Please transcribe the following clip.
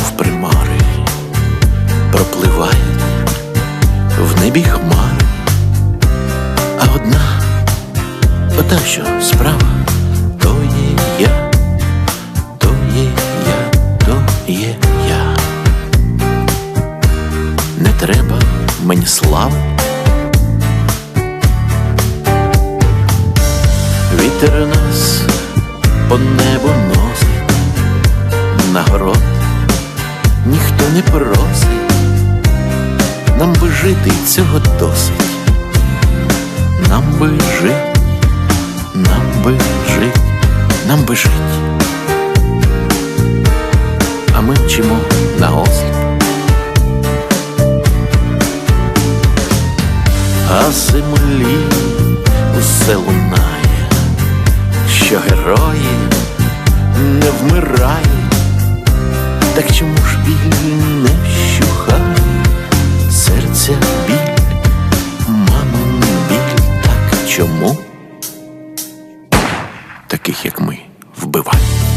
мов примари, пропливають в небі хмари, а одна, ота, що справа, то є я, то є я, то є я. Не треба мені слави. Вітер нас по небу носить. на не просить, нам би жити цього досить, нам би жить, нам би жить, нам би жить. А ми вчимо на осліп. А землі усе лунає, що герої не вмирають, так чому ж біль не вщухає, серця біль, мамин біль, так чому? Таких як ми вбивають.